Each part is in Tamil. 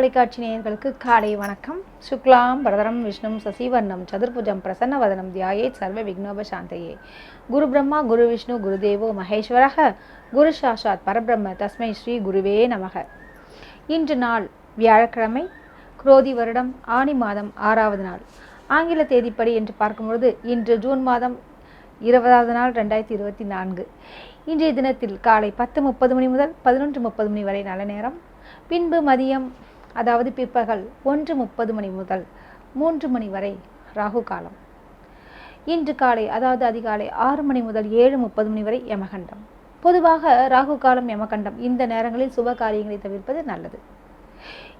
தொலைக்காட்சி நேயர்களுக்கு காலை வணக்கம். சுக்லாம் பரதரம் விஷ்ணும் சசிவர்ணம் சதுர்புஜம் பிரசன்னவதனம் தியாயே சர்வ விக்னோப சாந்தையே. குரு பிரம்மா குரு விஷ்ணு குருதேவோ மகேஸ்வரக குரு சாஷாத் பரபிரம்ம தஸ்மை ஸ்ரீ குருவே நமக. இன்று நாள் வியாழக்கிழமை குரோதி வருடம் ஆனி மாதம் ஆறாவது நாள். ஆங்கில தேதிப்படி என்று பார்க்கும்பொழுது இன்று ஜூன் மாதம் இருபதாவது நாள் ரெண்டாயிரத்தி இருபத்தி நான்கு. இன்றைய தினத்தில் காலை பத்து முப்பது மணி முதல் பதினொன்று முப்பது மணி வரை நல்ல நேரம். பின்பு மதியம் அதாவது பிற்பகல் ஒன்று முப்பது மணி முதல் மூன்று மணி வரை ராகு காலம். இன்று காலை அதாவது அதிகாலை ஆறு மணி முதல் ஏழு முப்பது மணி வரை யமகண்டம். பொதுவாக ராகு காலம் யமகண்டம் இந்த நேரங்களில் சுப காரியங்களை தவிர்ப்பது நல்லது.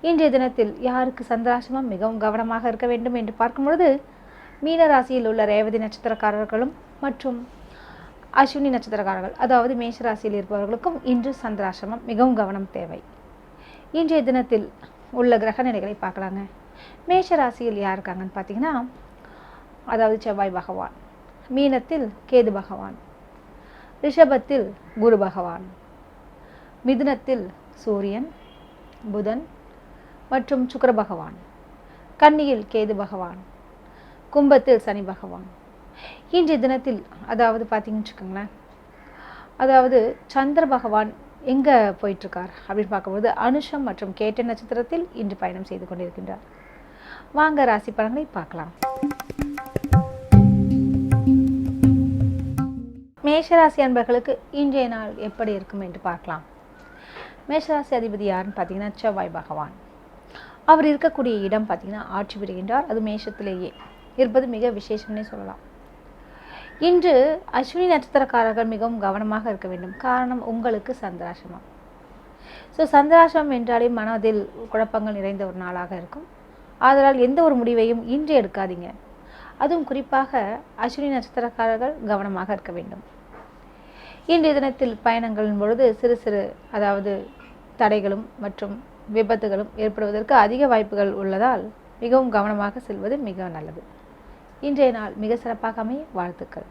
இன்றைய தினத்தில் யாருக்கு சந்திராசிரமம் மிகவும் கவனமாக இருக்க வேண்டும் என்று பார்க்கும் பொழுது மீன ராசியில் உள்ள ரேவதி நட்சத்திரக்காரர்களும் மற்றும் அஸ்வினி நட்சத்திரக்காரர்கள் அதாவது மேஷ ராசியில் இருப்பவர்களுக்கும் இன்று சந்திராசிரமம் மிகவும் கவனம் தேவை. இன்றைய தினத்தில் உள்ள கிரக நிலைகளை பார்க்கலாங்க. மேஷ ராசியில் யார் இருக்காங்கன்னு பார்த்தீங்கன்னா அதாவது செவ்வாய் பகவான் மீனத்தில் கேது பகவான் ரிஷபத்தில் குரு பகவான் மிதுனத்தில் சூரியன் புதன் மற்றும் சுக்கர பகவான் கன்னியில் கேது பகவான் கும்பத்தில் சனி பகவான். இன்றைய தினத்தில் அதாவது பார்த்தீங்கன்னு வச்சுக்கோங்களேன் அதாவது சந்திர பகவான் எங்கே போயிட்டுருக்கார் அப்படின்னு பார்க்கும்போது அனுஷம் மற்றும் கேட்ட நட்சத்திரத்தில் இன்று பயணம் செய்து கொண்டிருக்கின்றார். வாங்க ராசி பலன்களை பார்க்கலாம். மேஷராசி அன்பர்களுக்கு இன்றைய நாள் எப்படி இருக்கும் என்று பார்க்கலாம். மேஷராசி அதிபதி யாருன்னு பார்த்தீங்கன்னா செவ்வாய் பகவான். அவர் இருக்கக்கூடிய இடம் பார்த்தீங்கன்னா ஆட்சி பெறுகின்றார் அது மேஷத்திலேயே இருப்பது மிக விசேஷம்னே சொல்லலாம். இன்று அஸ்வினி நட்சத்திரக்காரர்கள் மிகவும் கவனமாக இருக்க வேண்டும். காரணம் உங்களுக்கு சந்திராசிரமம். ஸோ சந்திராசிரமம் என்றாலே மனதில் குழப்பங்கள் நிறைந்த ஒரு நாளாக இருக்கும். ஆதலால் எந்த ஒரு முடிவையும் இன்று எடுக்காதீங்க. அதுவும் குறிப்பாக அஸ்வினி நட்சத்திரக்காரர்கள் கவனமாக இருக்க வேண்டும். இன்றைய தினத்தில் பயணங்களின் பொழுது சிறு சிறு அதாவது தடைகளும் மற்றும் விபத்துகளும் ஏற்படுவதற்கு அதிக வாய்ப்புகள் உள்ளதால் மிகவும் கவனமாக செல்வது மிக நல்லது. இன்றைய நாள் மிக சிறப்பாக அமைய வாழ்த்துக்கள்.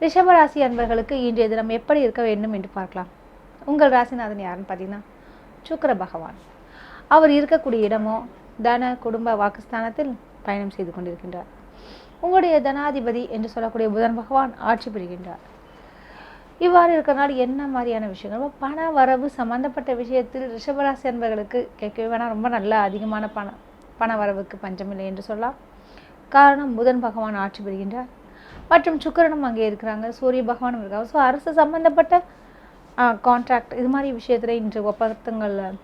ரிஷபராசி அன்பர்களுக்கு இன்றைய தினம் எப்படி இருக்க வேண்டும் என்று பார்க்கலாம். உங்கள் ராசிநாதன் யாருன்னு பார்த்தீங்கன்னா சுக்கர பகவான். அவர் இருக்கக்கூடிய இடமோ தன குடும்ப வாக்குஸ்தானத்தில் பயணம் செய்து கொண்டிருக்கின்றார். உங்களுடைய தனாதிபதி என்று சொல்லக்கூடிய புதன் பகவான் ஆட்சி பெறுகின்றார் இவ்வாறு இருக்கிறனால என்ன மாதிரியான விஷயங்கள்? பண வரவு சம்பந்தப்பட்ட விஷயத்தில் ரிஷபராசி அன்பர்களுக்கு கேட்கவே வேணாம். ரொம்ப நல்ல அதிகமான பண பண வரவுக்கு பஞ்சமில்லை என்று சொல்லலாம். காரணம் புதன் பகவான் ஆட்சி பெறுகின்றார் மற்றும் சுக்கரனும் அங்கே இருக்கிறாங்க. சூரிய பகவானும் இருக்காங்க. ஸோ அரசு சம்பந்தப்பட்ட கான்ட்ராக்ட் இது மாதிரி விஷயத்தில் இன்று ஒப்பந்தங்களில்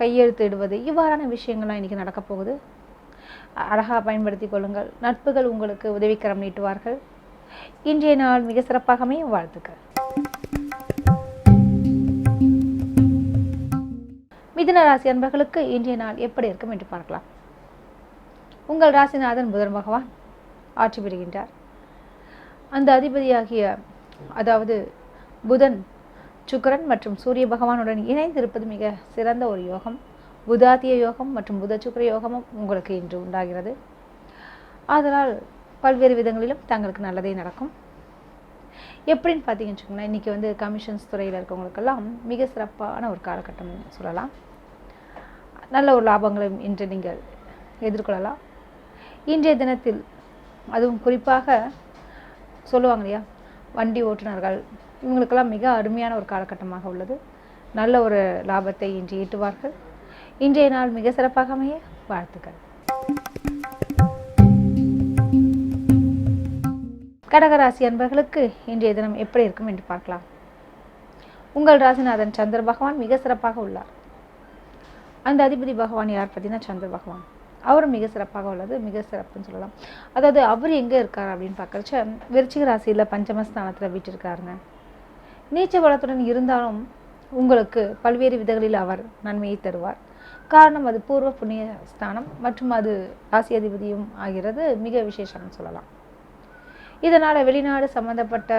கையெழுத்திடுவது இவ்வாறான விஷயங்கள்லாம் இன்றைக்கி நடக்க போகுது. அழகாக பயன்படுத்தி கொள்ளுங்கள். நட்புகள் உங்களுக்கு உதவிக்கரம் நீட்டுவார்கள். இன்றைய நாள் மிக சிறப்பாகவே வாழ்த்துக்கள். மிதுன ராசி அன்பர்களுக்கு இன்றைய நாள் எப்படி இருக்கும் என்று பார்க்கலாம். உங்கள் ராசிநாதன் புதன் பகவான் ஆட்சி பெறுகின்றார் அந்த அதிபதியாகிய அதாவது புதன் சுக்கரன் மற்றும் சூரிய பகவானுடன் இணைந்திருப்பது மிக சிறந்த ஒரு யோகம். புதாத்திய யோகம் மற்றும் புத சுக்கர யோகமும் உங்களுக்கு இன்று உண்டாகிறது. அதனால் பல்வேறு விதங்களிலும் தங்களுக்கு நல்லதே நடக்கும். எப்படின்னு பார்த்தீங்கன்னு வச்சுக்கோங்களேன் இன்றைக்கி வந்து கமிஷன்ஸ் துறையில் இருக்கவங்களுக்கெல்லாம் மிக சிறப்பான ஒரு காலகட்டம் சொல்லலாம். நல்ல ஒரு லாபங்களை இன்று நீங்கள் எதிர்கொள்ளலாம். இன்றைய தினத்தில் அதுவும் குறிப்பாக சொல்லுவாங்க இல்லையா வண்டி ஓட்டுநர்கள் இவங்களுக்கெல்லாம் மிக அருமையான ஒரு காலகட்டமாக உள்ளது. நல்ல ஒரு லாபத்தை இன்று ஈட்டுவார்கள். இன்றைய நாள் மிக சிறப்பாக அமைய வாழ்த்துக்கள். கடகராசி அன்பர்களுக்கு இன்றைய தினம் எப்படி இருக்கும் என்று பார்க்கலாம். உங்கள் ராசிநாதன் சந்திர பகவான் மிக சிறப்பாக உள்ளார். அந்த அதிபதி பகவான் யார் பார்த்தீங்கன்னா சந்திர பகவான். அவரும் மிக சிறப்பாக உள்ளது மிக சிறப்புன்னு சொல்லலாம். அதாவது அவர் எங்கே இருக்கார் அப்படின்னு பார்க்குறச்ச விருச்சிக ராசியில் பஞ்சமஸ்தானத்தில் வீட்டிருக்காருங்க. நீச்ச வளத்துடன் இருந்தாலும் உங்களுக்கு பல்வேறு விதங்களில் அவர் நன்மையை தருவார். காரணம் அது பூர்வ புண்ணிய ஸ்தானம் மற்றும் அது ராசி அதிபதியும் ஆகிறது மிக விசேஷம்னு சொல்லலாம். இதனால் வெளிநாடு சம்மந்தப்பட்ட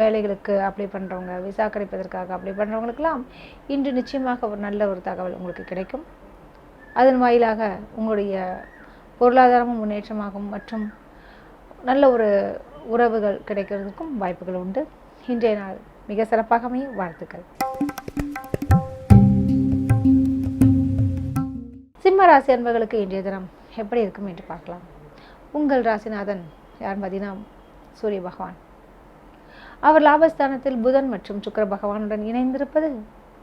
வேலைகளுக்கு அப்ளை பண்ணுறவங்க விசா கிடைப்பதற்காக அப்ளை பண்ணுறவங்களுக்கெல்லாம் இன்று நிச்சயமாக ஒரு நல்ல ஒரு தகவல் உங்களுக்கு கிடைக்கும். அதன் வாயிலாக உங்களுடைய பொருளாதாரமும் முன்னேற்றமாகும் மற்றும் நல்ல ஒரு உறவுகள் கிடைக்கிறதுக்கும் வாய்ப்புகள் உண்டு. இன்றைய நாள் மிக சிறப்பாக அமைய வாழ்த்துக்கள். சிம்ம ராசி அன்பர்களுக்கு இன்றைய தினம் எப்படி இருக்கும் என்று பார்க்கலாம். உங்கள் ராசிநாதன் யார் பார்த்தீங்கன்னா சூரிய பகவான். அவர் லாபஸ்தானத்தில் புதன் மற்றும் சுக்கர பகவானுடன் இணைந்திருப்பது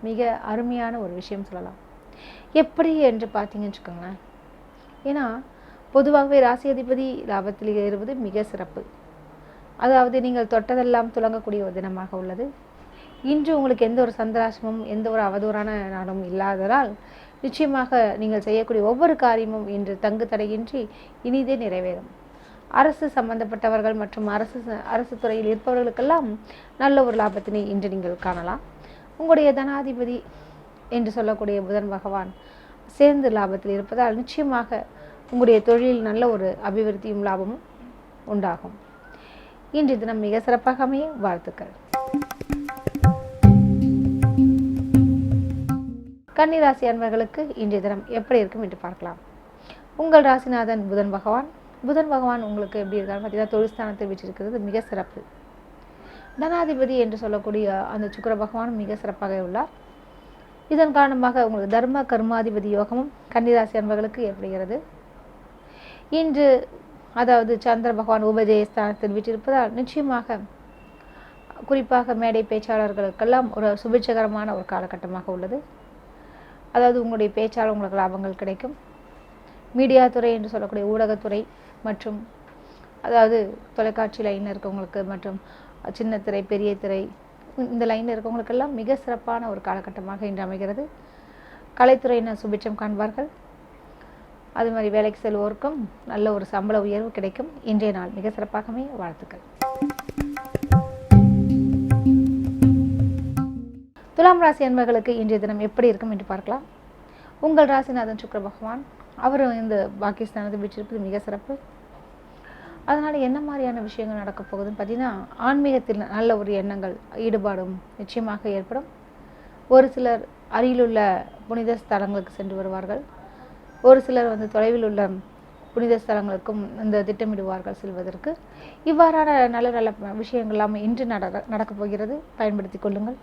மிக அருமையான ஒரு விஷயம் சொல்லலாம். எப்படி என்று பார்த்தீங்கன்னு வச்சுக்கோங்களேன். ஏன்னா பொதுவாகவே ராசி அதிபதி லாபத்தில் ஏறுவது மிக சிறப்பு. அதாவது நீங்கள் தொட்டதெல்லாம் துலங்கக்கூடிய ஒரு தினமாக உள்ளது. இன்று உங்களுக்கு எந்த ஒரு சந்திராசமும் எந்த ஒரு அவதூறான நாடும் இல்லாததால் நிச்சயமாக நீங்கள் செய்யக்கூடிய ஒவ்வொரு காரியமும் இன்று தங்கு தடையின்றி இனிதே நிறைவேறும். அரசு சம்பந்தப்பட்டவர்கள் மற்றும் அரசு அரசு துறையில் இருப்பவர்களுக்கெல்லாம் நல்ல ஒரு லாபத்தினை இன்று நீங்கள் காணலாம். உங்களுடைய தனாதிபதி என்று சொல்லக்கூடிய புதன் பகவான் சேர்ந்து லாபத்தில் இருப்பதால் நிச்சயமாக உங்களுடைய தொழிலில் நல்ல ஒரு அபிவிருத்தியும் லாபமும் உண்டாகும். இன்றைய தினம் மிக சிறப்பாக அமைய வாழ்த்துக்கள். கன்னிராசி அன்பர்களுக்கு இன்றைய தினம் எப்படி இருக்கும் என்று பார்க்கலாம். உங்கள் ராசிநாதன் புதன் பகவான் புதன் பகவான் உங்களுக்கு எப்படி இருக்காரு பார்த்தீங்கன்னா தொழில்ஸ்தானத்தை விட்டிருக்கிறது மிக சிறப்பு. தனாதிபதி என்று சொல்லக்கூடிய அந்த சுக்கர பகவான் மிக சிறப்பாக உள்ளார். இதன் காரணமாக உங்களுக்கு தர்ம கர்மாதிபதி யோகமும் கன்னிராசி அன்பர்களுக்கு ஏற்படுகிறது. இன்று அதாவது சந்திர பகவான் உபஜயஸ்தானத்தில் விட்டிருப்பதால் நிச்சயமாக குறிப்பாக மேடை பேச்சாளர்களுக்கெல்லாம் ஒரு சுபிட்சகரமான ஒரு காலகட்டமாக உள்ளது. அதாவது உங்களுடைய பேச்சால் உங்களுக்கு லாபங்கள் கிடைக்கும். மீடியா துறை என்று சொல்லக்கூடிய ஊடகத்துறை மற்றும் அதாவது தொலைக்காட்சி லைனில் இருக்கவங்களுக்கு மற்றும் சின்ன திரை பெரிய திரை இந்த லைனில் இருக்கவங்களுக்கெல்லாம் மிக சிறப்பான ஒரு காலகட்டமாக இன்று அமைகிறது. கலைத்துறையினர் சுபிட்சம் காண்பார்கள். அது மாதிரி வேலைக்கு செல்வோருக்கும் நல்ல ஒரு சம்பள உயர்வு கிடைக்கும். இன்றைய நாள் மிக சிறப்பாகவே வாழ்த்துக்கள். துலாம் ராசி அன்பர்களுக்கு இன்றைய தினம் எப்படி இருக்கும் என்று பார்க்கலாம். உங்கள் ராசிநாதன் சுக்கர பகவான் அவர் இந்த பாகிஸ்தானத்தை விட்டிருப்பது மிக சிறப்பு. அதனால் என்ன மாதிரியான விஷயங்கள் நடக்க போகுதுன்னு பார்த்தீங்கன்னா ஆன்மீகத்தில் நல்ல ஒரு எண்ணங்கள் ஈடுபாடும் நிச்சயமாக ஏற்படும். ஒரு சிலர் அருகிலுள்ள புனித ஸ்தலங்களுக்கு சென்று வருவார்கள். ஒரு சிலர் வந்து தொலைவில் உள்ள புனித ஸ்தலங்களுக்கும் இந்த திட்டமிடுவார்கள் செல்வதற்கு. இவ்வாறான நல்ல நல்ல விஷயங்கள் எல்லாமே இன்று நட நடக்கப் போகிறது. பயன்படுத்தி கொள்ளுங்கள்.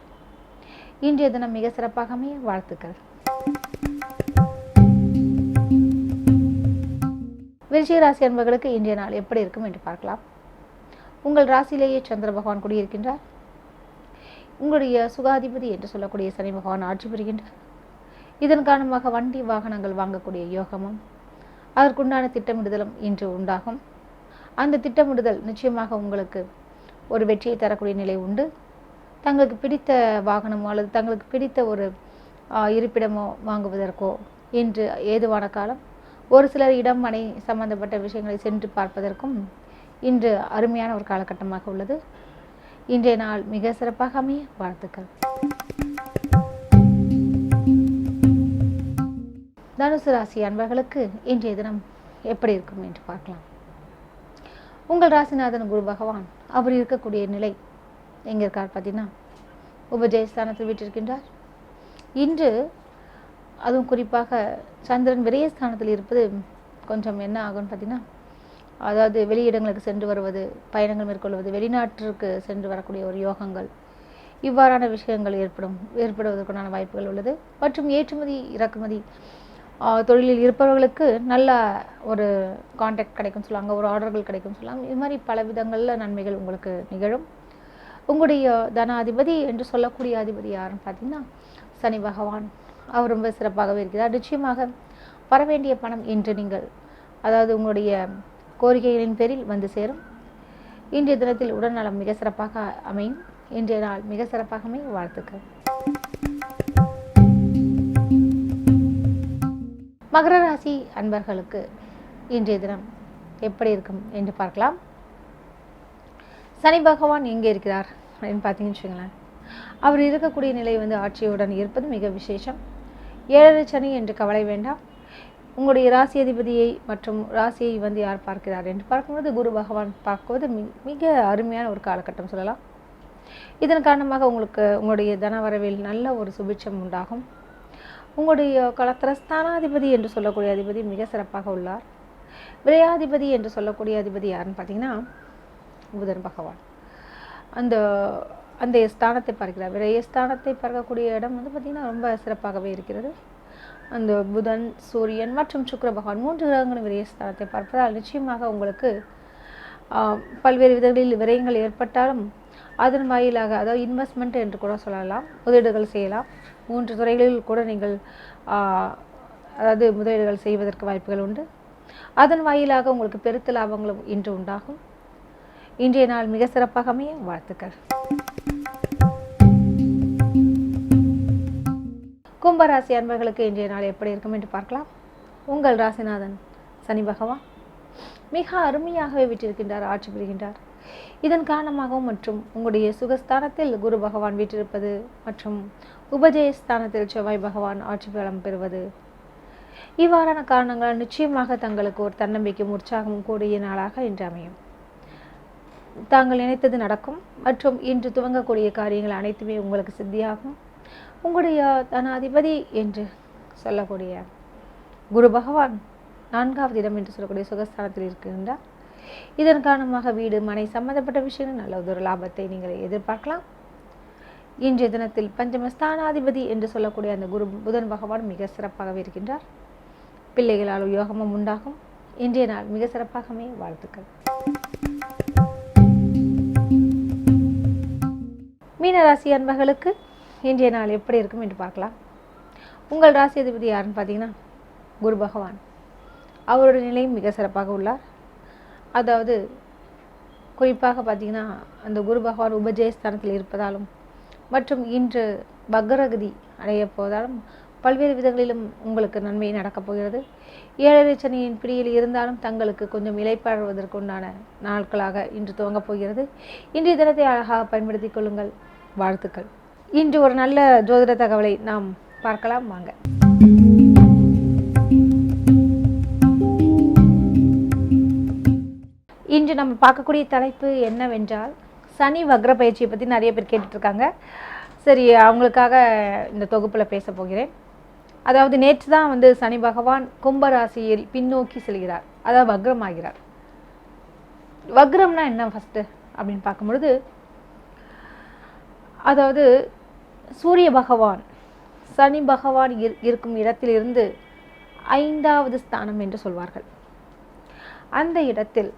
இன்றைய தினம் மிக சிறப்பாக அமைய வாழ்த்துக்கள். விருச்சிக ராசி அன்பர்களுக்கு இன்றைய நாள் எப்படி இருக்கும் என்று பார்க்கலாம். உங்கள் ராசியிலேயே சந்திர பகவான் குடியிருக்கின்றார். உங்களுடைய சுகாதிபதி என்று சொல்லக்கூடிய சனி பகவான் ஆட்சி புரிகின்றார். இதன் காரணமாக வண்டி வாகனங்கள் வாங்கக்கூடிய யோகமும் அதற்குண்டான திட்டமிடுதலும் இன்று உண்டாகும். அந்த திட்டமிடுதல் நிச்சயமாக உங்களுக்கு ஒரு வெற்றியை தரக்கூடிய நிலை உண்டு. தங்களுக்கு பிடித்த வாகனமோ அல்லது தங்களுக்கு பிடித்த ஒரு இருப்பிடமோ வாங்குவதற்கோ இன்று ஏதுவான காலம் ஒரு சிலர் இடம் மனை சம்பந்தப்பட்ட விஷயங்களை சென்று பார்ப்பதற்கும் இன்று அருமையான ஒரு காலகட்டமாக உள்ளது. இன்றைய நாள் மிக சிறப்பாக அமைய வாழ்த்துக்கள். தனுசு ராசி அன்பர்களுக்கு இன்றைய தினம் எப்படி இருக்கும் என்று பார்க்கலாம். உங்கள் ராசிநாதன் குரு பகவான் அவர் இருக்கக்கூடிய நிலை எங்கே இருக்கார் பார்த்தீங்கன்னா உபஜயஸ்தானத்தில் விட்டிருக்கின்றார். இன்று அதுவும் குறிப்பாக சந்திரன் விரயஸ்தானத்தில் இருப்பது கொஞ்சம் என்ன ஆகும்னு பார்த்தீங்கன்னா அதாவது வெளியிடங்களுக்கு சென்று வருவது பயணங்கள் மேற்கொள்வது வெளிநாட்டிற்கு சென்று வரக்கூடிய ஒரு யோகங்கள். இவ்வாறான விஷயங்கள் ஏற்படும் ஏற்படுவதற்குண்டான வாய்ப்புகள் உள்ளது. மற்றும் ஏற்றுமதி இறக்குமதி தொழிலில் இருப்பவர்களுக்கு நல்ல ஒரு கான்டாக்ட் கிடைக்கும் சொல்லுவாங்க ஒரு ஆர்டர்கள் கிடைக்கும் சொல்லலாம். இது மாதிரி பல விதங்களில் நன்மைகள் உங்களுக்கு நிகழும். உங்களுடைய தனாதிபதி என்று சொல்லக்கூடிய அதிபதி யாருன்னு பார்த்தீங்கன்னா சனி பகவான். அவர் ரொம்ப சிறப்பாகவே இருக்கிறார். நிச்சயமாக வர வேண்டிய பணம் இன்று நீங்கள் அதாவது உங்களுடைய கோரிக்கைகளின் பேரில் வந்து சேரும். இன்றைய தினத்தில் உடல்நலம் மிக சிறப்பாக அமையும். இன்றைய நாள் மிக சிறப்பாக அமையும் வாழ்த்துக்கள். மகர ராசி அன்பர்களுக்கு இன்றைய தினம் எப்படி இருக்கும் என்று பார்க்கலாம். சனி பகவான் எங்கே இருக்கிறார் அப்படின்னு பார்த்தீங்கன்னு வச்சுங்களேன் அவர் இருக்கக்கூடிய நிலை வந்து ஆட்சியுடன் இருப்பது மிக விசேஷம். ஏழரை சனி என்று கவலை வேண்டாம். உங்களுடைய ராசி அதிபதியை மற்றும் ராசியை வந்து யார் பார்க்கிறார் என்று பார்க்கும்போது குரு பகவான் பார்க்குவது மிக அருமையான ஒரு காலகட்டம் சொல்லலாம். இதன் காரணமாக உங்களுக்கு உங்களுடைய தனவரவில் நல்ல ஒரு சுபிட்சம் உண்டாகும். உங்களுடைய கலத்திரஸ்தானாதிபதி என்று சொல்லக்கூடிய அதிபதி மிக சிறப்பாக உள்ளார். விரையாதிபதி என்று சொல்லக்கூடிய அதிபதி யாருன்னு பார்த்தீங்கன்னா புதன் பகவான். அந்த அந்த ஸ்தானத்தை பார்க்கிறார். விரய ஸ்தானத்தை பார்க்கக்கூடிய இடம் வந்து பார்த்திங்கன்னா ரொம்ப சிறப்பாகவே இருக்கிறது. அந்த புதன் சூரியன் மற்றும் சுக்கர பகவான் மூன்று கிரகங்களும் விரயஸ்தானத்தை பார்ப்பதால் நிச்சயமாக உங்களுக்கு பல்வேறு விதங்களில் விரயங்கள் ஏற்பட்டாலும் அதன் வாயிலாக அதாவது இன்வெஸ்ட்மெண்ட் என்று கூட சொல்லலாம் முதலீடுகள் செய்யலாம். மூன்று துறைகளில் கூட நீங்கள் அதாவது முதலீடுகள் செய்வதற்கு வாய்ப்புகள் உண்டு. அதன் வாயிலாக உங்களுக்கு பெருத்த லாபங்களும் இன்று உண்டாகும். இன்றைய நாள் மிக சிறப்பாக அமைய வாழ்த்துக்கள். கும்பராசி அன்பர்களுக்கு இன்றைய நாள் எப்படி இருக்கும் என்று பார்க்கலாம். உங்கள் ராசிநாதன் சனி பகவான் மிக அருமையாகவே விட்டிருக்கின்றார் ஆட்சி புரிகின்றார். இதன் காரணமாகவும் மற்றும் உங்களுடைய சுகஸ்தானத்தில் குரு பகவான் வீற்றிருப்பது மற்றும் உபஜயஸ்தானத்தில் செவ்வாய் பகவான் ஆட்சி பலம் பெறுவது. இவ்வாறான காரணங்களால் நிச்சயமாக தங்களுக்கு ஒரு தன்னம்பிக்கையும் உற்சாகமும் கூடிய நாளாக இன்று அமையும். தாங்கள் நினைத்தது நடக்கும் மற்றும் இன்று துவங்கக்கூடிய காரியங்கள் அனைத்துமே உங்களுக்கு சித்தியாகும். உங்களுடைய தனாதிபதி என்று சொல்லக்கூடிய குரு பகவான் நான்காவது இடம் என்று சொல்லக்கூடிய சுகஸ்தானத்தில் இருக்கின்றார். இதன் காரணமாக வீடு மனை சம்பந்தப்பட்ட விஷயங்கள் நல்ல ஒரு லாபத்தை நீங்கள் எதிர்பார்க்கலாம். இன்றைய தினத்தில் பஞ்சமஸ்தானாதிபதி என்று சொல்லக்கூடிய அந்த குரு புதன் பகவான் மிக சிறப்பாகவே இருக்கின்றார். பிள்ளைகளால் யோகமும் உண்டாகும். இன்றைய நாள் மிக சிறப்பாகவே வாழ்த்துக்கள். மீனராசி அன்பர்களுக்கு இன்றைய நாள் எப்படி இருக்கும் என்று பார்க்கலாம். உங்கள் ராசி அதிபதி யாருன்னு பார்த்தீங்கன்னா குரு பகவான். அவருடைய நிலையும் மிக சிறப்பாக உள்ளார். அதாவது குறிப்பாக பார்த்தீங்கன்னா அந்த குரு பகவான் உபஜயஸ்தானத்தில் இருப்பதாலும் மற்றும் இன்று பக்ரகதி அடைய போவதாலும் பல்வேறு விதங்களிலும் உங்களுக்கு நன்மை நடக்கப் போகிறது. ஏழரை சனியின் பிடியில் இருந்தாலும் தங்களுக்கு கொஞ்சம் இலைப்பாடுவதற்கு உண்டான நாட்களாக இன்று துவங்கப் போகிறது. இன்றைய தினத்தை அழகாக பயன்படுத்திக் கொள்ளுங்கள். வாழ்த்துக்கள். இன்று ஒரு நல்ல ஜோதிட தகவலை நாம் பார்க்கலாம் வாங்க. இன்று நம்ம பார்க்கக்கூடிய தலைப்பு என்னவென்றால் சனி வக்ர பயிற்சியை பற்றி நிறைய பேர் கேட்டுட்ருக்காங்க. சரி அவங்களுக்காக இந்த தொகுப்பில் பேச போகிறேன். அதாவது நேற்று தான் வந்து சனி பகவான் கும்பராசியில் பின்னோக்கி செல்கிறார். அதாவது வக்ரமாகிறார். வக்ரம்னா என்ன ஃபஸ்ட்டு அப்படின்னு பார்க்கும்பொழுது அதாவது சூரிய பகவான் சனி பகவான் இரு- இருக்கும் இடத்திலிருந்து ஐந்தாவது ஸ்தானம் என்று சொல்வார்கள். அந்த இடத்தில்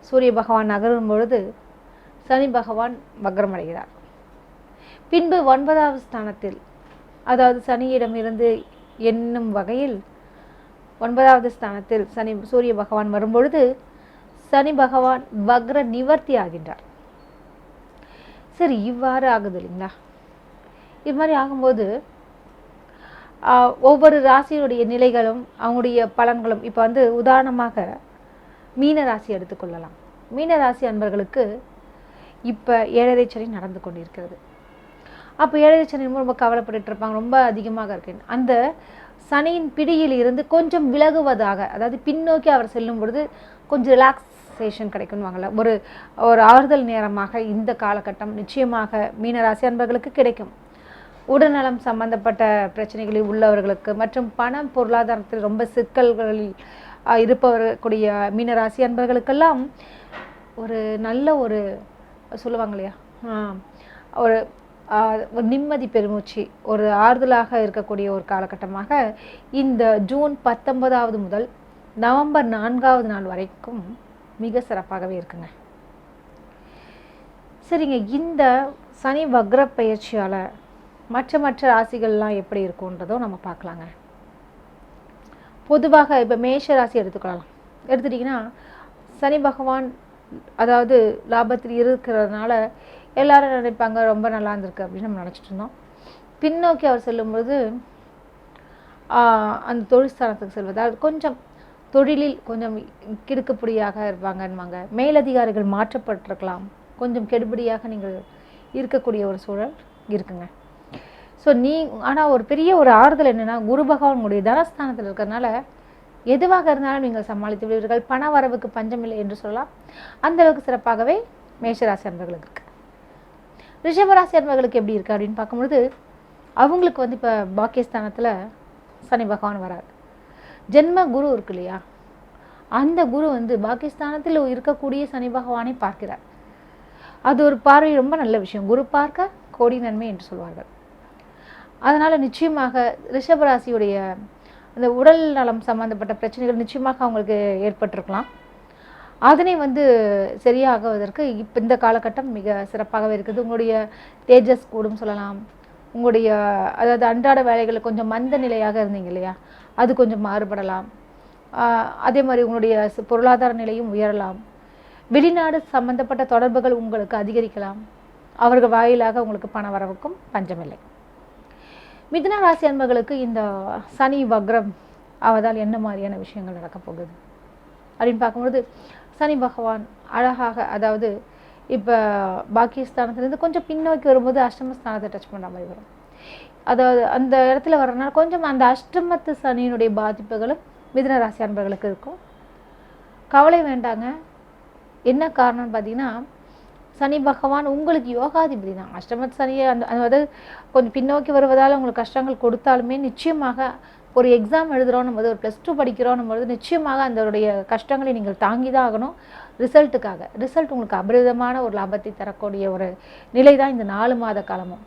சூரிய பகவான் நகரும் பொழுது சனி பகவான் வக்ரமடைகிறார். பின்பு ஒன்பதாவது ஸ்தானத்தில் அதாவது சனியிடமிருந்து எண்ணும் வகையில் ஒன்பதாவது ஸ்தானத்தில் சனி சூரிய பகவான் வரும்பொழுது சனி பகவான் வக்ர நிவர்த்தி ஆகின்றார். சரி இவ்வாறு ஆகுது இல்லைங்களா? இது மாதிரி ஆகும்போது ஒவ்வொரு ராசியினுடைய நிலைகளும் அவங்களுடைய பலன்களும் இப்போ வந்து உதாரணமாக மீன ராசி எடுத்துக்கொள்ளலாம் மீன ராசி அன்பர்களுக்கு இப்போ ஏழரை சனி நடந்து கொண்டிருக்கிறது. அப்போ ஏழரை சனி ரொம்ப கவலைப்பட்டு இருப்பாங்க ரொம்ப அதிகமாக இருக்கேன் அந்த சனியின் பிடியில் இருந்து கொஞ்சம் விலகுவதாக அதாவது பின்னோக்கி அவர் செல்லும் பொழுது கொஞ்சம் ரிலாக்ஸேஷன் கிடைக்கும்வாங்கள்ல ஒரு ஒரு ஆறுதல் நேரமாக இந்த காலகட்டம் நிச்சயமாக மீனராசி அன்பர்களுக்கு கிடைக்கும். உடல்நலம் சம்பந்தப்பட்ட பிரச்சனைகளில் உள்ளவர்களுக்கு மற்றும் பணம் பொருளாதாரத்தில் ரொம்ப சிக்கல்களில் இருப்பவர்கூடிய இருப்பவர்களுடைய மீனராசி அன்பர்களுக்கெல்லாம் ஒரு நல்ல ஒரு சொல்லுவாங்க இல்லையா? ஒரு ஒரு நிம்மதி பெருமூச்சு ஒரு ஆறுதலாக இருக்கக்கூடிய ஒரு காலகட்டமாக இந்த ஜூன் பத்தொன்பதாவது முதல் நவம்பர் நான்காவது நாள் வரைக்கும் மிக சிறப்பாகவே இருக்குங்க. சரிங்க இந்த சனி வக்ர பயிற்சியால் மற்ற மற்ற ராசிகள்லாம் எப்படி இருக்குன்றதும் நம்ம பார்க்கலாங்க. பொதுவாக இப்போ மேஷ ராசி எடுத்துக்கொள்ளலாம். எடுத்துட்டிங்கன்னா சனி பகவான் அதாவது லாபத்தில் இருக்கிறதுனால எல்லாரும் நினைப்பாங்க ரொம்ப நல்லா இருந்திருக்கு அப்படின்னு நம்ம நினச்சிட்டு இருந்தோம். பின்னோக்கி அவர் செல்லும்போது அந்த தொழிற்ஸ்தானத்துக்கு செல்வதால் கொஞ்சம் தொழிலில் கொஞ்சம் கெடுக்கப்படியாக இருப்பாங்கன்னுவாங்க. மேலதிகாரிகள் மாற்றப்பட்டிருக்கலாம். கொஞ்சம் கெடுபிடியாக நீங்கள் இருக்கக்கூடிய ஒரு சூழல் இருக்குங்க. ஸோ நீ ஆனால் ஒரு பெரிய ஒரு ஆறுதல் என்னென்னா குரு பகவானுடைய தனஸ்தானத்தில் இருக்கிறதுனால எதுவாக இருந்தாலும் நீங்கள் சமாளித்து விடுவீர்கள். பண வரவுக்கு பஞ்சமில்லை என்று சொல்லலாம். அந்த அளவுக்கு சிறப்பாகவே மேஷராசி அன்பர்களுக்கு இருக்கு. ரிஷபராசி அன்பர்களுக்கு எப்படி இருக்குது அப்படின்னு பார்க்கும்பொழுது அவங்களுக்கு வந்து இப்போ பாக்கியஸ்தானத்தில் சனி பகவான் வரார். ஜென்ம குரு இருக்கு இல்லையா? அந்த குரு வந்து பாகிஸ்தானத்தில் இருக்கக்கூடிய சனி பகவானை பார்க்கிறார். அது ஒரு பார்வை ரொம்ப நல்ல விஷயம். குரு பார்க்க கோடி நன்மை என்று சொல்வார்கள். அதனால் நிச்சயமாக ரிஷபராசியுடைய அந்த உடல் நலம் சம்மந்தப்பட்ட பிரச்சனைகள் நிச்சயமாக அவங்களுக்கு ஏற்பட்டிருக்கலாம். அதனை வந்து சரியாகுவதற்கு இப்போ இந்த காலகட்டம் மிக சிறப்பாகவே இருக்குது. உங்களுடைய தேஜஸ் கூடும் சொல்லலாம். உங்களுடைய அதாவது அன்றாட வேலைகள் கொஞ்சம் மந்த நிலையாக இருந்தீங்க இல்லையா? அது கொஞ்சம் மாறுபடலாம். அதே மாதிரி உங்களுடைய பொருளாதார நிலையும் உயரலாம். வெளிநாடு சம்பந்தப்பட்ட தொடர்புகள் உங்களுக்கு அதிகரிக்கலாம். அவர்கள் வாயிலாக உங்களுக்கு பண வரவுக்கும் பஞ்சமில்லை. மிதுன ராசி அன்பர்களுக்கு இந்த சனி வக்ரம் ஆவதால் என்ன மாதிரியான விஷயங்கள் நடக்கப் போகுது? அப்படின்னு பார்க்கும்பொழுது சனி பகவான் அழகாக அதாவது இப்போ பாக்கியஸ்தானத்துலேருந்து கொஞ்சம் பின்னோக்கி வரும்போது அஷ்டமஸ்தானத்தை டச் பண்ணுற மாதிரி வரும். அதாவது அந்த இடத்துல வர்றதுனால கொஞ்சம் அந்த அஷ்டமத்து சனியினுடைய பாதிப்புகளும் மிதுன ராசி அன்பர்களுக்கு இருக்கும். கவலை வேண்டாங்க. என்ன காரணம்னு பார்த்தீங்கன்னா சனி பகவான் உங்களுக்கு யோகாதிபதி தான். அஷ்டமத் சனியை அந்த அதாவது கொஞ்சம் பின்னோக்கி வருவதால் உங்களுக்கு கஷ்டங்கள் கொடுத்தாலுமே நிச்சயமாக ஒரு எக்ஸாம் எழுதுகிறோம் போது ஒரு ப்ளஸ் டூ படிக்கிறோம் போது நிச்சயமாக அதனுடைய கஷ்டங்களை நீங்கள் தாங்கி தான் ஆகணும். ரிசல்ட்டுக்காக. ரிசல்ட் உங்களுக்கு அபரிதமான ஒரு லாபத்தை தரக்கூடிய ஒரு நிலை தான் இந்த நாலு மாத காலமும்.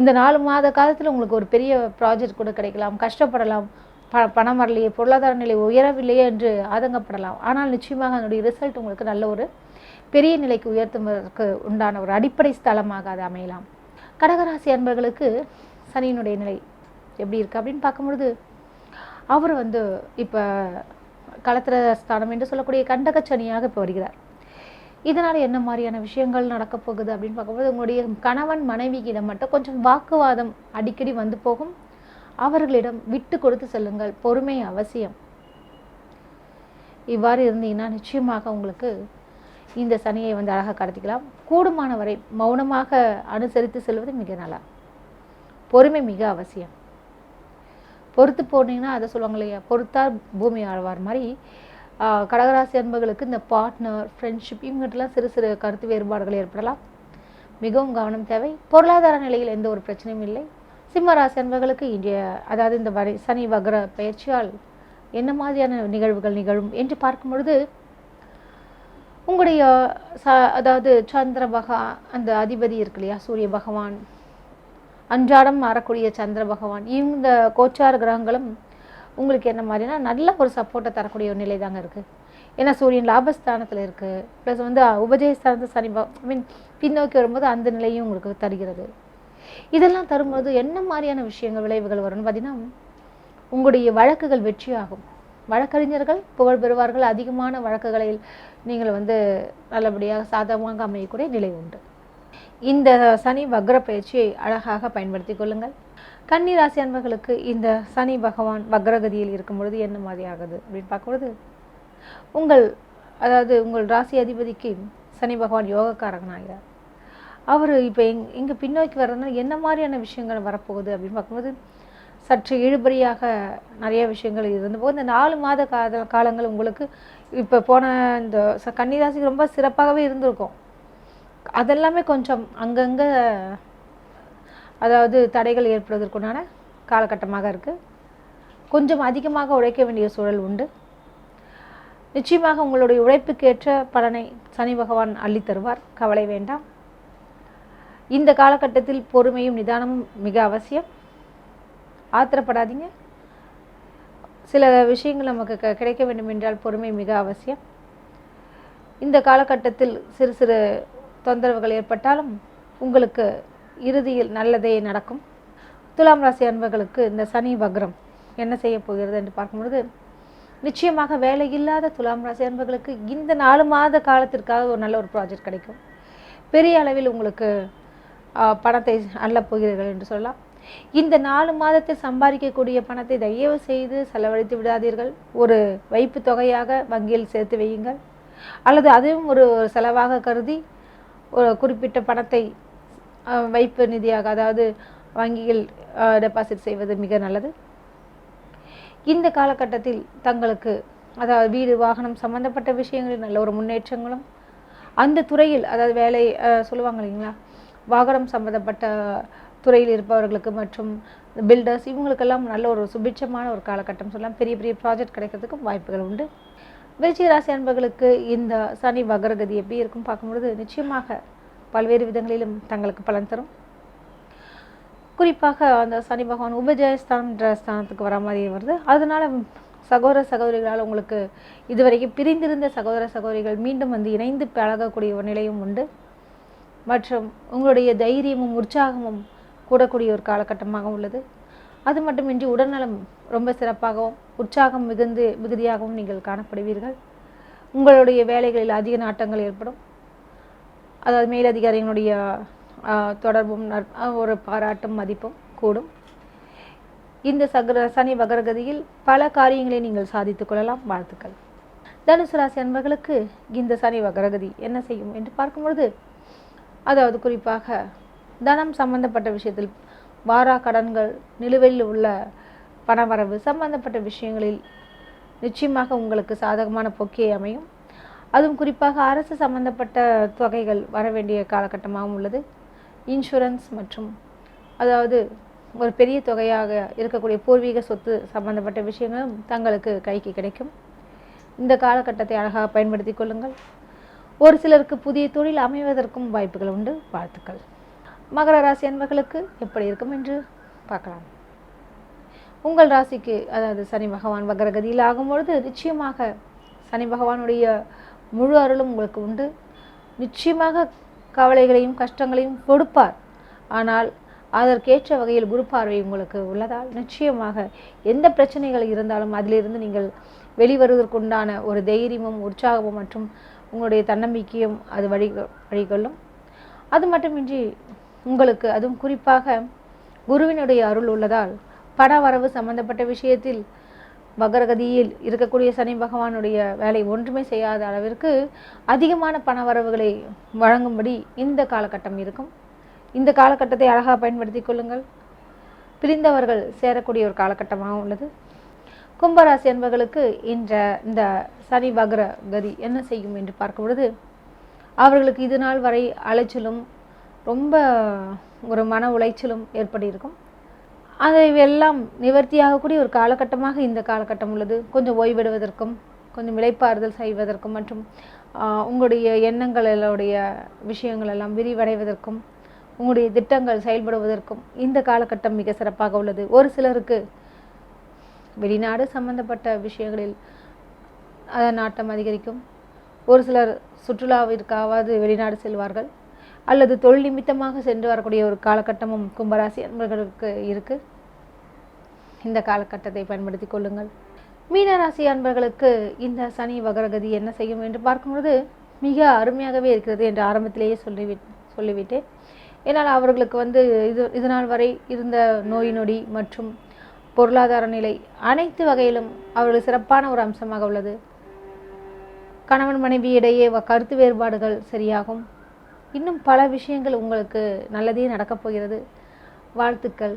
இந்த நாலு மாத காலத்தில் உங்களுக்கு ஒரு பெரிய ப்ராஜெக்ட் கூட கிடைக்கலாம். கஷ்டப்படலாம். ப பணம் வரலையே பொருளாதார நிலை உயரவில்லையே என்று ஆதங்கப்படலாம். ஆனால் நிச்சயமாக அதனுடைய ரிசல்ட் உங்களுக்கு நல்ல ஒரு பெரிய நிலைக்கு உயர்த்துவதற்கு உண்டான ஒரு அடிப்படை ஸ்தலமாக அது அமையலாம். கடகராசி அன்பர்களுக்கு சனியினுடைய நிலை எப்படி இருக்குது அப்படின்னு பார்க்கும்பொழுது அவர் வந்து இப்போ களத்திர ஸ்தானம் என்று சொல்லக்கூடிய கண்டக சனியாக இப்போ வருகிறார். இதனால் என்ன மாதிரியான விஷயங்கள் நடக்க போகுது அப்படின்னு பார்க்கும்போது உங்களுடைய கணவன் மனைவியிடம் மட்டும் கொஞ்சம் வாக்குவாதம் அடிக்கடி வந்து போகும். அவர்களிடம் விட்டு கொடுத்து செல்லுங்கள் பொறுமை அவசியம். இவ்வாறு இருந்தீங்கன்னா நிச்சயமாக உங்களுக்கு இந்த சனியை வந்து அழகாக கடத்திக்கலாம். கூடுமான வரை மௌனமாக அனுசரித்து செல்வது மிக நல்லா. பொறுமை மிக அவசியம். பொறுத்து போனீங்கன்னா அதை சொல்லுவாங்க இல்லையா? பொறுத்தார் பூமி ஆழ்வார் மாதிரி கடகராசி அன்பர்களுக்கு இந்த பார்ட்னர் ஃப்ரெண்ட்ஷிப் இவங்ககிட்டலாம் சிறு சிறு கருத்து வேறுபாடுகள் ஏற்படலாம். மிகவும் கவனம் தேவை. பொருளாதார நிலையில் எந்த ஒரு பிரச்சனையும் இல்லை. சிம்ம ராசி அன்பர்களுக்கு இன்றைய அதாவது இந்த வரை சனி வக்ர பயிற்சியால் என்ன மாதிரியான நிகழ்வுகள் நிகழும் என்று பார்க்கும் பொழுது உங்களுடைய ச அதாவது சந்திர பகா அந்த அதிபதி இருக்கு இல்லையா சூரிய பகவான்? அன்றாடம் மாறக்கூடிய சந்திர பகவான். இந்த கோச்சார கிரகங்களும் உங்களுக்கு என்ன மாதிரினா நல்ல ஒரு சப்போர்ட்டை தரக்கூடிய ஒரு நிலை தாங்க இருக்குது ஏன்னா சூரியன் லாபஸ்தானத்தில் இருக்குது ப்ளஸ் வந்து உபஜயஸ்தானத்தில் சனி ஐ மீன் பின்னோக்கி வரும்போது அந்த நிலையும் உங்களுக்கு தருகிறது. இதெல்லாம் தரும்போது என்ன மாதிரியான விஷயங்கள் விளைவுகள் வரும்னு பார்த்தீங்கன்னா உங்களுடைய வழக்குகள் வெற்றியாகும். வழக்கறிஞர்கள் புகழ் பெறுவார்கள். அதிகமான வழக்குகளை நீங்கள் வந்து நல்லபடியாக சாதகமாக அமையக்கூடிய நிலை உண்டு. இந்த சனி வக்ர பயிற்சியை அழகாக பயன்படுத்தி கொள்ளுங்கள். கன்னி ராசி அன்பர்களுக்கு இந்த சனி பகவான் வக்ரகதியில் இருக்கும் பொழுது என்ன மாதிரி ஆகுது அப்படின்னு பார்க்கும்பொழுது உங்கள் அதாவது உங்கள் ராசி அதிபதிக்கு சனி பகவான் யோகக்காரகனாகிறார் அவர் இப்போ எங் இங்கே பின்னோக்கி வர்றதுனால என்ன மாதிரியான விஷயங்கள் வரப்போகுது அப்படின்னு பார்க்கும்போது சற்று இழுபறியாக நிறைய விஷயங்கள் இருந்தபோது இந்த நாலு மாத கால காலங்கள் உங்களுக்கு இப்போ போன இந்த ச- கன்னிராசிக்கு ரொம்ப சிறப்பாகவே இருந்திருக்கும். அதெல்லாமே கொஞ்சம் அங்கங்கே அதாவது தடைகள் ஏற்படுவதற்குண்டான காலகட்டமாக இருக்குது கொஞ்சம் அதிகமாக உழைக்க வேண்டிய சூழல் உண்டு. நிச்சயமாக உங்களுடைய உழைப்புக்கேற்ற பலனை சனி பகவான் அள்ளி தருவார் கவலை வேண்டாம். இந்த காலகட்டத்தில் பொறுமையும் நிதானமும் மிக அவசியம். ஆத்திரப்படாதீங்க. சில விஷயங்கள் நமக்கு க- கிடைக்க வேண்டும் என்றால் பொறுமை மிக அவசியம். இந்த காலகட்டத்தில் சிறு சிறு தொந்தரவுகள் ஏற்பட்டாலும் உங்களுக்கு இறுதியில் நல்லதே நடக்கும். துலாம் ராசி அன்பர்களுக்கு இந்த சனி வக்ரம் என்ன செய்ய போகிறது என்று பார்க்கும்பொழுது நிச்சயமாக வேலை இல்லாத துலாம் ராசி அன்பர்களுக்கு இந்த நாலு மாத காலத்திற்காக ஒரு நல்ல ஒரு ப்ராஜெக்ட் கிடைக்கும். பெரிய அளவில் உங்களுக்கு பணத்தை அள்ளப் போகிறீர்கள் என்று சொல்லலாம். இந்த நாலு மாதத்தில் சம்பாதிக்கக்கூடிய பணத்தை தயவு செய்து செலவழித்து விடாதீர்கள். ஒரு வைப்பு தொகையாக வங்கியில் சேர்த்து வையுங்கள். அல்லது அதுவும் ஒரு செலவாக கருதி ஒரு குறிப்பிட்ட பணத்தை வைப்பு நிதியாக அதாவது வங்கியில் டெபாசிட் செய்வது மிக நல்லது. இந்த காலகட்டத்தில் தங்களுக்கு அதாவது வீடு வாகனம் சம்பந்தப்பட்ட விஷயங்களில் நல்ல ஒரு முன்னேற்றங்களும் அந்த துறையில் அதாவது வேலை அஹ், சொல்லுவாங்க இல்லைங்களா? வாகனம் சம்பந்தப்பட்ட துறையில் இருப்பவர்களுக்கு மற்றும் பில்டர்ஸ் இவங்களுக்கெல்லாம் நல்ல ஒரு சுபிட்சமான ஒரு காலகட்டம் சொல்லலாம். பெரிய பெரிய ப்ராஜெக்ட் கிடைக்கிறதுக்கும் வாய்ப்புகள் உண்டு. விருச்சிக ராசி அன்பர்களுக்கு இந்த சனி வகரகதி எப்படி இருக்கும் பார்க்கும்பொழுது நிச்சயமாக பல்வேறு விதங்களிலும் தங்களுக்கு பலன் தரும். குறிப்பாக அந்த சனி பகவான் உபஜயஸ்தான்ன்ற ஸ்தானத்துக்கு வர மாதிரி வருது. அதனால் சகோதர சகோதரிகளால் உங்களுக்கு இதுவரைக்கும் பிரிந்திருந்த சகோதர சகோதரிகள் மீண்டும் வந்து இணைந்து பழகக்கூடிய ஒரு நிலையும் உண்டு. மற்றும் உங்களுடைய தைரியமும் உற்சாகமும் கூடக்கூடிய ஒரு காலகட்டமாக உள்ளது. அது மட்டுமின்றி உடல்நலம் ரொம்ப சிறப்பாகவும் உற்சாகம் மிகுந்து மிகுதியாகவும் நீங்கள் காணப்படுவீர்கள். உங்களுடைய வேலைகளில் அதிக நாட்டங்கள் ஏற்படும். அதாவது மேலதிகாரிகளுடைய தொடர்பும் நற்- ஒரு பாராட்டும் மதிப்பும் கூடும். இந்த சகர சனி வகரகதியில் பல காரியங்களை நீங்கள் சாதித்துக் கொள்ளலாம். வாழ்த்துக்கள். தனுசு ராசி அன்பர்களுக்கு இந்த சனி வகரகதி என்ன செய்யும் என்று பார்க்கும்பொழுது அதாவது குறிப்பாக தனம் சம்பந்தப்பட்ட விஷயத்தில் வாரா கடன்கள் நிலுவையில் உள்ள பணவரவு சம்பந்தப்பட்ட விஷயங்களில் நிச்சயமாக உங்களுக்கு சாதகமான போக்கே அமையும். அதுவும் குறிப்பாக அரசு சம்பந்தப்பட்ட தொகைகள் வர வேண்டிய காலகட்டமாகவும் உள்ளது. இன்சூரன்ஸ் மற்றும் அதாவது ஒரு பெரிய தொகையாக இருக்கக்கூடிய பூர்வீக சொத்து சம்பந்தப்பட்ட விஷயங்களும் தங்களுக்கு கைக்கு கிடைக்கும். இந்த காலகட்டத்தை அழகாக பயன்படுத்தி கொள்ளுங்கள். ஒரு சிலருக்கு புதிய தொழில் அமைவதற்கும் வாய்ப்புகள் உண்டு. வாழ்த்துக்கள். மகர ராசி அன்பர்களுக்கு எப்படி இருக்கும் என்று பார்க்கலாம். உங்கள் ராசிக்கு அதாவது சனி பகவான் வக்ரகதியில் ஆகும்பொழுது நிச்சயமாக சனி பகவானுடைய முழு அருளும் உங்களுக்கு உண்டு. நிச்சயமாக கவலைகளையும் கஷ்டங்களையும் கொடுப்பார். ஆனால் அதற்கேற்ற வகையில் குரு பார்வை உங்களுக்கு உள்ளதால் நிச்சயமாக எந்த பிரச்சனைகள் இருந்தாலும் அதிலிருந்து நீங்கள் வெளிவருவதற்குண்டான ஒரு தைரியமும் உற்சாகமும் மற்றும் உங்களுடைய தன்னம்பிக்கையும் அது வழி வழிகொள்ளும். அது மட்டுமின்றி உங்களுக்கு அதுவும் குறிப்பாக குருவினுடைய அருள் உள்ளதால் பண வரவு சம்பந்தப்பட்ட விஷயத்தில் வகரகதியில் இருக்கக்கூடிய சனி பகவானுடைய வேலை ஒன்றுமே செய்யாத அளவிற்கு அதிகமான பண வரவுகளை வழங்கும்படி இந்த காலகட்டம் இருக்கும். இந்த காலகட்டத்தை அழகாக பயன்படுத்தி கொள்ளுங்கள். பிரிந்தவர்கள் சேரக்கூடிய ஒரு காலகட்டமாக உள்ளது. கும்பராசி என்பவர்களுக்கு இன்ற இந்த சனி வக்ர கதி என்ன செய்யும் என்று பார்க்கும் பொழுது அவர்களுக்கு இது நாள் வரை அலைச்சலும் ரொம்ப ஒரு மன உளைச்சலும் ஏற்பட்டிருக்கும். அதை எல்லாம் நிவர்த்தியாகக்கூடிய ஒரு காலகட்டமாக இந்த காலகட்டம் உள்ளது. கொஞ்சம் ஓய்வெடுவதற்கும் கொஞ்சம் விளைப்பாறுதல் செய்வதற்கும் மற்றும் உங்களுடைய எண்ணங்களுடைய விஷயங்கள் எல்லாம் விரிவடைவதற்கும் உங்களுடைய திட்டங்கள் செயல்படுவதற்கும் இந்த காலகட்டம் மிக சிறப்பாக உள்ளது. ஒரு சிலருக்கு வெளிநாடு சம்பந்தப்பட்ட விஷயங்களில் அதன் நாட்டம் அதிகரிக்கும். ஒரு சிலர் சுற்றுலாவிற்காவது வெளிநாடு செல்வார்கள். அல்லது தொழில் நிமித்தமாக சென்று வரக்கூடிய ஒரு காலகட்டமும் கும்பராசி அன்பர்களுக்கு இருக்கு. இந்த காலகட்டத்தை பயன்படுத்தி கொள்ளுங்கள். மீனராசி அன்பர்களுக்கு இந்த சனி வகரகதி என்ன செய்யும் என்று பார்க்கும்பொழுது மிக அருமையாகவே இருக்கிறது என்று ஆரம்பத்திலேயே சொல்லிவி சொல்லிவிட்டேன். ஏன்னால் அவர்களுக்கு வந்து இது இது நாள் வரை இருந்த நோய் நொடி மற்றும் பொருளாதார நிலை அனைத்து வகையிலும் அவர்கள் சிறப்பான ஒரு அம்சமாக உள்ளது. கணவன் மனைவி இடையே வ- கருத்து வேறுபாடுகள் சரியாகும். இன்னும் பல விஷயங்கள் உங்களுக்கு நல்லதே நடக்கப் போகிறது. வாழ்த்துக்கள்.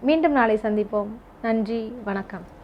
மீண்டும் நாளை சந்திப்போம். நன்றி. வணக்கம்.